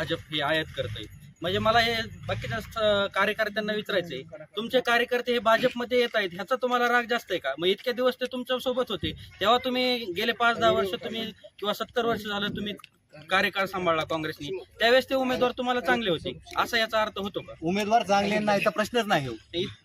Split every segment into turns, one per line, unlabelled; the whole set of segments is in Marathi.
भाजप हे आयात करतंय म्हणजे मला हे बाकीच्या कार्यकर्त्यांना विचारायचंय. तुमचे कार्यकर्ते हे भाजपमध्ये येत आहेत ह्याचा तुम्हाला राग जास्त आहे का? मग इतक्या दिवस ते तुमच्यासोबत होते. तेव्हा तुम्ही गेले पाच दहा वर्ष तुम्ही किंवा सत्तर वर्ष झालं तुम्ही कार्यकाळ सांभाळला काँग्रेसनी. त्यावेळेस ते उमेदवार तुम्हाला चांगले होते. असा याचा अर्थ होतो का?
उमेदवार चांगले नाही तर प्रश्नच नाही हो.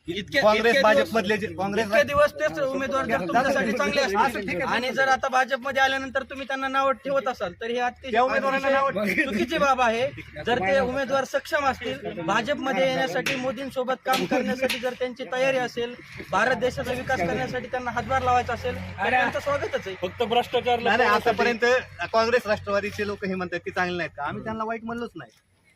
इतके
काँग्रेस
इतके
भाजप
दिवस-
मधले जे काँग्रेस
इतके दिवस तेच उमेदवार जर तुमच्यासाठी चांगले असतील. आणि जर आता भाजपमध्ये आल्यानंतर तुम्ही त्यांना नाव ठेवत असाल तर हे अतिशय
त्या उमेदवारांना नावं
अतिशय चुकीची बाब आहे. जर ते उमेदवार सक्षम असतील भाजपमध्ये येण्यासाठी मोदींसोबत काम करण्यासाठी जर त्यांची तयारी असेल भारत देशाचा विकास करण्यासाठी त्यांना हातभार लावायचा असेल तर त्यांचं स्वागतच आहे.
फक्त भ्रष्टाचार
नाही नाही, आतापर्यंत काँग्रेस राष्ट्रवादीचे लोक हे म्हणतात की चांगले नाहीत का? आम्ही त्यांना वाईट म्हणलोच नाही.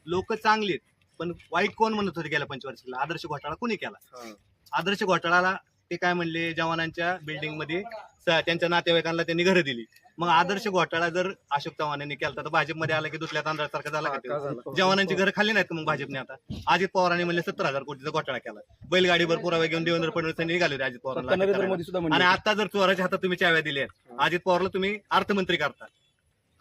लोक चांगले आहेत पण वाईट कोण म्हणत होते गेल्या पंचवर्षीला? आदर्श घोटाळा कोणी केला? आदर्श घोटाळाला ते काय म्हणले जवानांच्या बिल्डिंगमध्ये त्यांच्या नातेवाईकांना त्यांनी घरं दिली. मग आदर्श घोटाळा जर अशोक चव्हाणांनी केला तर भाजपमध्ये आला की दुसऱ्या तांदळासारखा झाला का ते? जवानांची घरं खाल्ली नाहीत मग भाजपने आता? अजित पवारांनी म्हणले सत्तर हजार कोटीचा घोटाळा केला. बैलगाडीवर पुरावे घेऊन देवेंद्र फडणवीस यांनी निघाले होते अजित पवारांना. आणि आता जर चोराच्या हातात तुम्ही चाव्या दिल्या अजित पवारला तुम्ही अर्थमंत्री करता.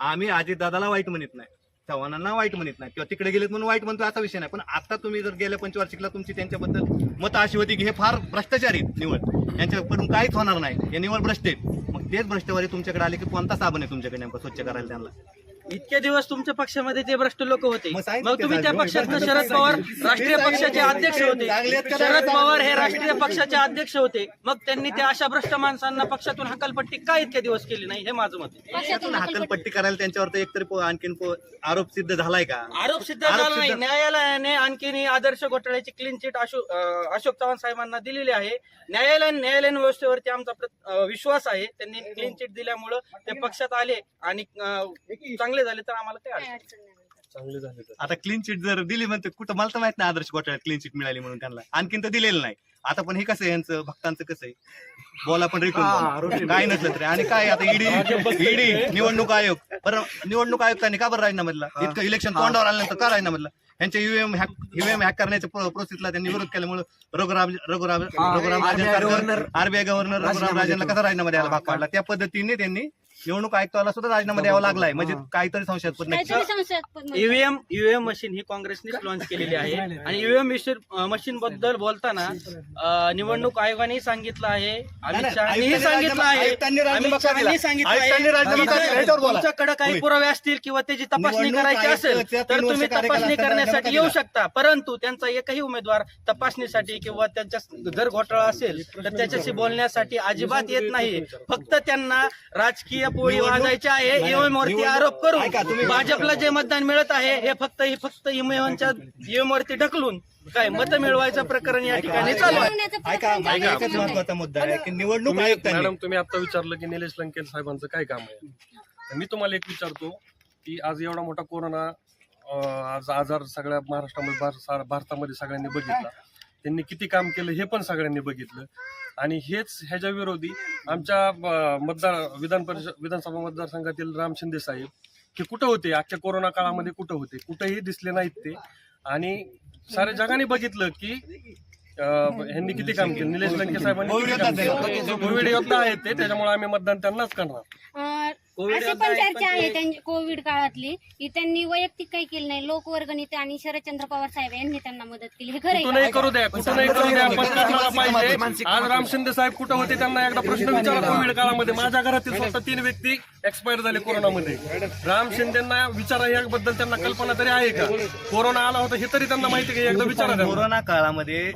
आम्ही अजित दादाला वाईट म्हणत नाही. चव्हाणांना वाईट म्हणत नाही. किंवा तिकडे गेलेत म्हणून वाईट म्हणतो असा विषय नाही. पण आता तुम्ही जर गेल्या पंचवार्षिकला तुमची त्यांच्याबद्दल मत अशी होती की हे फार भ्रष्टाचारी निवड. यांच्याकडून काहीच होणार नाही. हे निवड भ्रष्ट आहेत. मग तेच भ्रष्टवारी तुमच्याकडे आले की कोणता साबण आहे तुमच्याकडे नेमकं स्वच्छ करायला त्यांना?
इतके दिवस तुमच्या पक्षामध्ये ते भ्रष्ट लोक होते
मग सांगितलं
मग
ते
तुम्ही त्या. पक्षात शरद पवार राष्ट्रीय पक्षाचे अध्यक्ष होते.
का
शरद? पवार हे राष्ट्रीय पक्षाचे अध्यक्ष होते. मग त्यांनी त्या अशा भ्रष्ट माणसांना पक्षातून हकालपट्टी काय इतके दिवस केली नाही हे माझं मत आहे.
हकलपट्टी करायला त्यांच्यावर तर एकतरी पो- आणखीन पो- आरोप सिद्ध झालाय का?
आरोप सिद्ध
आरोप
झाला नाही.
सिद्ध-
न्यायालयाने आणखीन ही आदर्श घोटाळ्याची क्लीन चिट अशोक अं, अशोक चव्हाण साहेबांना दिलेली आहे. न्यायालय न्यायालयीन व्यवस्थेवरती आमचा प्र- अं, विश्वास आहे. त्यांनी क्लीन चिट दिल्यामुळं ते पक्षात आले आणि अं, चांगले झाले तर आम्हाला काय अडचण नाही.
चांगले झाले तर.
आता क्लीन चिट जर दिली म्हणते कुठं मला तर माहीत नाही आदर्श घोटाळ्यात क्लीन चिट मिळाली म्हणून त्यांना. आणखीन तर दिलेलं नाही. आता पण हे कसं आहे यांचं? भक्तांचं कसं आहे? बोला पण रिटून काय नसलं तरी. आणि काय आता ईडी ईडी निवडणूक आयोग. बरं निवडणूक आयुक्तांनी का बरं राजीनामा दिला इतकं इलेक्शन तोंडावर आल्यानंतर का राजीनामा दिला यांच्या युएम हॅक युएम हॅक करण्याच्या प्रोसेसला त्यांनी विरोध केल्यामुळे रघुराम रघुराम रघुराम राजन आरबीआय गव्हर्नर रघुराम राजनला कसा राजीनामा द्यायला भाग पाडला. त्या पद्धतीने त्यांनी निवडणूक आयुक्ताला सुद्धा राजीनामा द्यावा लागलाय. म्हणजे काहीतरी संशयास्पद नक्की
काहीतरी संशयास्पद म्हणजे.
ईव्हीएम ईव्हीएम मशीन ही काँग्रेसनेच लॉन्च केलेली आहे. आणि ईव्हीएम मशीन बद्दल बोलताना अं, निवडणूक आयोगाने सांगितलं आहे. अमित
नाही,
शहानीही
आयुक्तांनी
सांगितलं आहे.
आयुक्तांनी
अमित सांगितलं
आयुक्तांनी राजीनामा बोला.
तुमच्याकडे काही. पुरावे असतील किंवा त्याची तपासणी
निवडणूक
करायची असेल
आयुक्ताच्या
तर
तीन
तुम्ही
वर्ष
तपासणी करण्यासाठी
राजीनामा
येऊ शकता. परंतु त्यांचा एकही उमेदवार तपासणीसाठी किंवा त्यांच्या जर घोटाळा असेल तर त्याच्याशी बोलण्यासाठी अजिबात येत नाही. फक्त त्यांना राजकीय पोळी
निवडणूक-
वाजायची आहे ईव्हीएम वरती
निवडणूक-
आरोप करून भाजपला जे मतदान मिळत आहे हे फक्त हे फक्त ईव्हीएमच्या ईव्हीएम वरती ढकलून काय मत मिळवायचं प्रकरण या ठिकाणी चालू आहे.
एकच. महत्त्वाचा मुद्दा आहे की निवडणूक
मॅडम तुम्ही आता विचारलं की निलेश लंकेल साहेबांचं काय काम आहे? तर मी तुम्हाला एक विचारतो की आज एवढा मोठा कोरोना आज आजार सगळ्या महाराष्ट्रामध्ये भारतामध्ये सगळ्यांनी बघितला. त्यांनी किती काम केलं हे पण सगळ्यांनी बघितलं. आणि हेच ह्याच्या विरोधी आमच्या मतदार विधान परिषद विधानसभा मतदारसंघातील राम शिंदे साहेब हे कुठं होते? आजच्या कोरोना काळामध्ये कुठं होते? कुठेही दिसले नाहीत ते. आणि साऱ्या जगाने बघितलं की ह्यांनी किती काम केलं? निलेश लंके साहेबांनी कोविड योद्धा आहेत ते त्याच्यामुळे आम्ही मतदान त्यांनाच करणार.
अशी
योद्धा
पण चर्चा आहे
ते-
त्यांची कोविड काळातली की त्यांनी वैयक्तिक काही केलं नाही. लोकवर्गणीत आणि शरदचंद्र पवार साहेब यांनी त्यांना मदत केली. हे खरं आहे
कुठूनही
का?
करू द्या कुठूनही करू द्या पण पाहिजे आज राम शिंदे साहेब कुठं होते त्यांना एकदा प्रश्न विचारा कोविड काळामध्ये. माझ्या घरातील स्वतः तीन व्यक्ती एक्सपायर झाले कोरोनामध्ये. राम शिंदेना विचारा याबद्दल त्यांना कल्पना तरी आहे का? कोरोना आला होता हे तरी त्यांना माहिती आहे का? एकदा विचारा त्यांना.
कोरोना काळामध्ये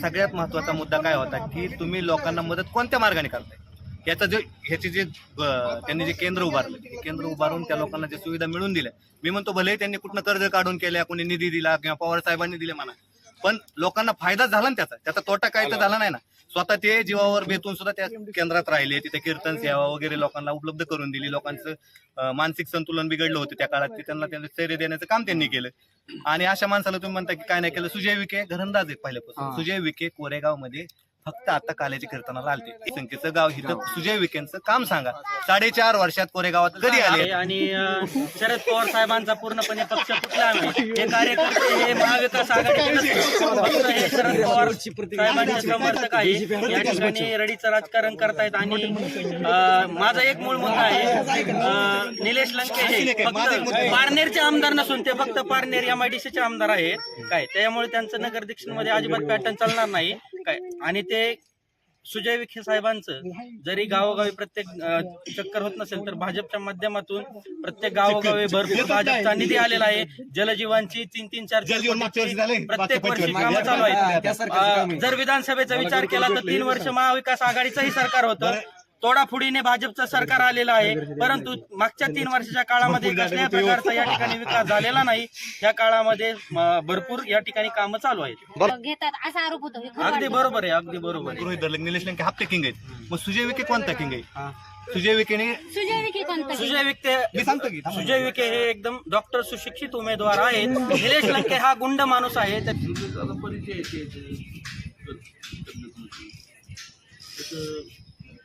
सगळ्यात महत्त्वाचा मुद्दा काय होता की तुम्ही लोकांना मदत कोणत्या मार्गाने करताय? याचं जे ह्याचे जे त्यांनी जे केंद्र उभारलं हे केंद्र उभारून त्या लोकांना जे सुविधा मिळून दिल्या. मी म्हणतो भले त्यांनी कुठनं कर्ज काढून केल्या कोणी निधी दिला किंवा पवार साहेबांनी दिले म्हणा पण लोकांना फायदा झाला ना त्याचा. त्याचा तोटा काय तर झाला नाही ना. स्वतः ते जीवावर बेतून सुद्धा त्या केंद्रात राहिले तिथे कीर्तन सेवा वगैरे लोकांना उपलब्ध करून दिली. लोकांचं मानसिक संतुलन बिघडलं होतं त्या काळात ते त्यांना त्यांना स्थैर्य देण्याचं काम त्यांनी केलं. आणि अशा माणसाला तुम्ही म्हणता की काय नाही केलं? सुजय विखे घरंदाज आहेत पहिल्यापासून. सुजय विखे कोरेगावमध्ये फक्त आता काल्याच्या कीर्तनाला आलते. संख्येचं गाव इथं सुजय विखेंचं काम सांगा. साडेचार वर्षात कोरेगावात कधी आले?
आणि अं, शरद पवार साहेबांचा पूर्णपणे पक्ष कुठला नाही हे कार्यकर्ते हे महाविकास आघाडीचे नसते. फक्त हे शरद पवार साहेबांचे समर्थक आहे. या ठिकाणी रडीचं राजकारण करतायत आणि अं, माझा एक मूळ मुद्दा आहे. अं, निलेश लंके हे फक्त पारनेरचे आमदार नसून ते फक्त पारनेर एमआयडीसीचे आमदार आहेत. काय? त्यामुळे त्यांचं नगरमध्ये अजिबात पॅटर्न चालणार नाही. काय? आणि ते सुजय विखे साहेबांचं जरी गावोगावी प्रत्येक चक्कर होत नसेल तर भाजपच्या माध्यमातून प्रत्येक गावोगावी भरपूर भाजपचा निधी आलेला आहे. जलजीवनची तीन तीन चार. प्रत्येक वर्षी. कामं चालू आहेत. जर विधानसभेचा विचार केला तर तीन वर्ष महाविकास आघाडीचंही सरकार होतं. तोडाफोडीने भाजपचं सरकार आलेलं आहे परंतु मागच्या तीन वर्षाच्या काळामध्ये कसल्याही प्रकारचा या ठिकाणी विकास झालेला नाही या काळामध्ये भरपूर या ठिकाणी कामं चालू आहेत
घेतात असा आरोप होतो हे खरं
अगदी. बरोबर आहे अगदी बरोबर आहे
गृहित धरलं की निलेश लंके हप्ते किंग आहेत मग सुजय विखे कोणता किंग आहे सुजय विखेने
सुजय विखे कोणता
सुजय विखे
मी सांगतो की.
सुजय विखे हे एकदम डॉक्टर सुशिक्षित उमेदवार आहेत निलेश लंके हा गुंड माणूस आहे त्या-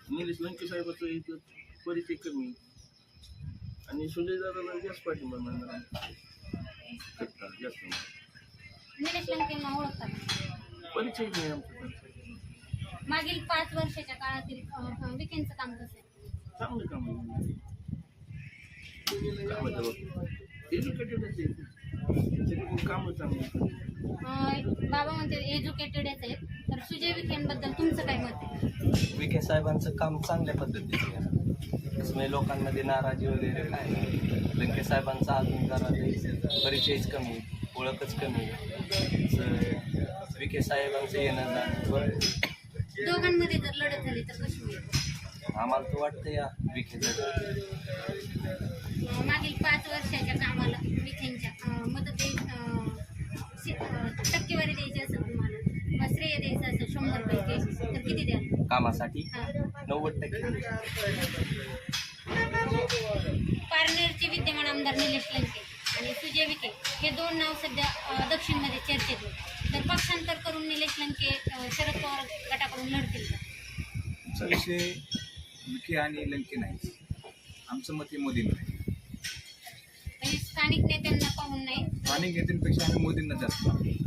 निलेश लंके साहेबाचं इथं परिचय कमी आणि सुजय दादाला जास्त पाठिंबा मिळणार जास्त.
निलेश लंकेंना ओळखतात.
परिचय नाही आमचा
मागील पाच वर्षाच्या काळातील अं, विखेंचं काम कसं आहे?
चांगलं काम आहे. कामाच्या बाबतीत एज्युकेटेडच आहे कामं चांगली आहेत.
अं, बाबा म्हणते एज्युकेटेडच आहेत सुजय विखेंबद्दल तुमचं काय मत आहे?
विखे साहेबांचं काम चांगल्या पद्धतीचे लोकांमध्ये नाराजी वगैरे काय लंके साहेबांचा अजून जरा परिचयच कमी ओळखच कमी असं विखे साहेबांचं येणं जाणं.
दोघांमध्ये जर लढत झाली तर कशी होईल?
आम्हाला तर वाटतं या विखे
मागील पाच वर्षाच्या कामाला विखेंच्या मदत टक्केवारी द्यायची असेल तुम्हाला? श्रेय द्यायचं असेल शंभर पैकी तर किती द्याल?
कामासाठी?
हा.
नव्वद टक्के.
पारनेरचे विद्यमान आमदार निलेश लंके आणि सुजय विखे हे दोन नाव सध्या अं, दक्षिणमध्ये चर्चेत आहेत. तर पक्षांतर करून निलेश लंके अं, शरद पवार गटाकडून लढतील का?
आमचा विषय विखे आणि लंके नाही आमचं मत हे मोदींना आहे.
म्हणजे स्थानिक नेत्यांना पाहून नाही?
स्थानिक नेत्यांपेक्षा आम्ही मोदींना जास्त मानतो.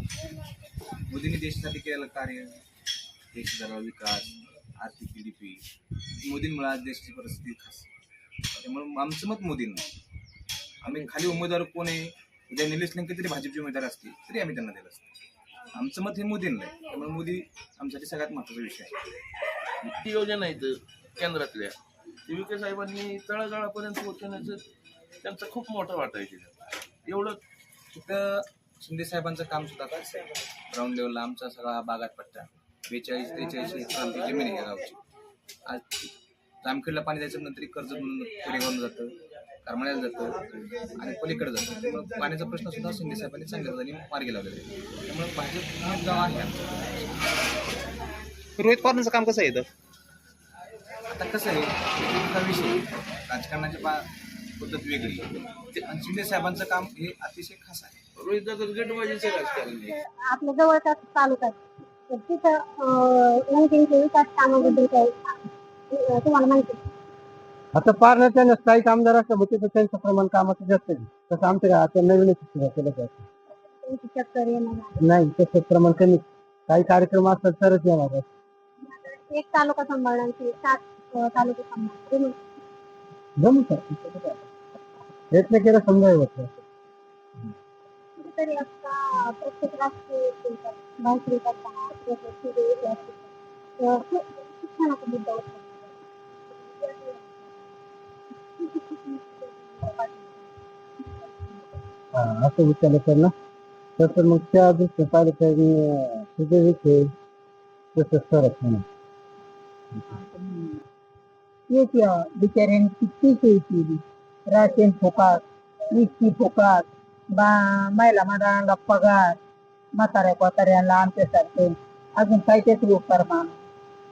मोदींनी देशासाठी केलेलं कार्य देश झाला विकास आर्थिक जी डी पी मोदींमुळे आज देशाची परिस्थिती खास. त्यामुळे आमचं मत मोदींना. आम्ही खाली उमेदवार कोण आहे? उद्या निलेश लंके जरी भाजपचे उमेदवार असतील तरी आम्ही त्यांना दिलं असतं. आमचं मत हे मोदींना आहे. त्यामुळे मोदी आमच्यासाठी सगळ्यात महत्त्वाचा विषय आहे.
ती योजना आहेत केंद्रातल्या. ते विखे साहेबांनी तळागाळापर्यंत पोहोचवण्याचं त्यांचा खूप मोठा वाटा आहे त्याच्यात. एवढं
तिथं शिंदे साहेबांचं काम सुद्धा आता ग्राउंड लेवलला आमचा सगळा बागात पट्टा. बेचाळीस त्रेचाळीस एकरांची जमीन आहे या गावची. आज जामखेडला पाणी द्यायचं नंतर कर्ज म्हणून पुरेगावून जातं करमाळ्याला जातं आणि पलीकडे जातं. त्यामुळे पाण्याचा प्रश्न सुद्धा शिंदे साहेबांनी चांगल्या पद्धतीने मार्गी लावलेला आहे त्यामुळे भाजप गाव आहे आमचं.
रोहित पवारांचं काम कसं आहे इथं?
आता कसं आहे विषय राजकारणाची पा पद्धत वेगळी. ते शिंदे साहेबांचं काम हे अतिशय खास आहे.
रोहित दादा गटबाजीचं राजकारण आहे
आपल्या जवळचा तालुका आहे. तर तिथं अं, लंकेंच्या विकास कामाबद्दल काही अं, तुम्हाला माहिती आहे?
आता पारण्याच्या स्थायिक आमदार असलं मग तिथं त्यांचं प्रमाण कामाचं जास्त आहे. तसं आमच्या गावात नवीनच सुरू केलं जातं
त्यांची चक्कर येणं
नाही. तसं प्रमाण कमी काही कार्यक्रम असतात तरच येणार आहे.
एक तालुका सांभाळण्याचे सात अं, तालुके सांभाळण्याचे
जमू शकतं प्रयत्न केला समजा
कुठेतरी आता प्रत्येक राष्ट्रीय भाषण करताना शिक्षणाचा मुद्दा
हा, असं विचारलं तर ना. तसं मग त्या दृष्टी पाहिलं तर तुझे विषय तसं
एक बिचाऱ्यांनी किती सोयी केली राशन फुकाट मिष्टी फुकाट बा महिला मंडळाला पगार म्हाताऱ्या कोताऱ्यांना आमच्यासारखे. अजून काय त्याचे उपकार मान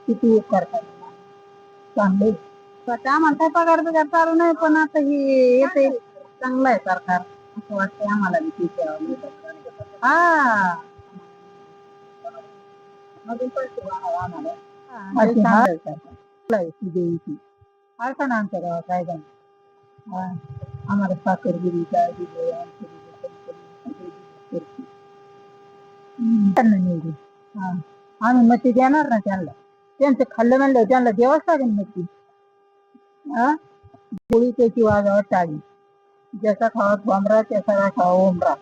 किती उपकार करतात चांगले. आम्हाला काय पगार बिगार चालू नाही पण आता हे येते चांगलं आहे सरकार. असं वाटतंय आम्हाला बी आहे. हा. अजून पैसे वाढवा आम्हाला. अशी हाल आहे देवीची ऐका ना आमच्या गावात काय का हा. आम्हाला साखरगिरी काय दिले दिलं, त्यांचं दिलं. त्यांना निवडून हा. आम्ही मती देणार ना त्यांना. त्यांचं खाल्लं म्हणलं त्यांना द्यावंच लागेल मती. हा? पोळी त्याची वाजावर टाळी. ज्याचा खावा भोमरा त्याचा खावा ओमरा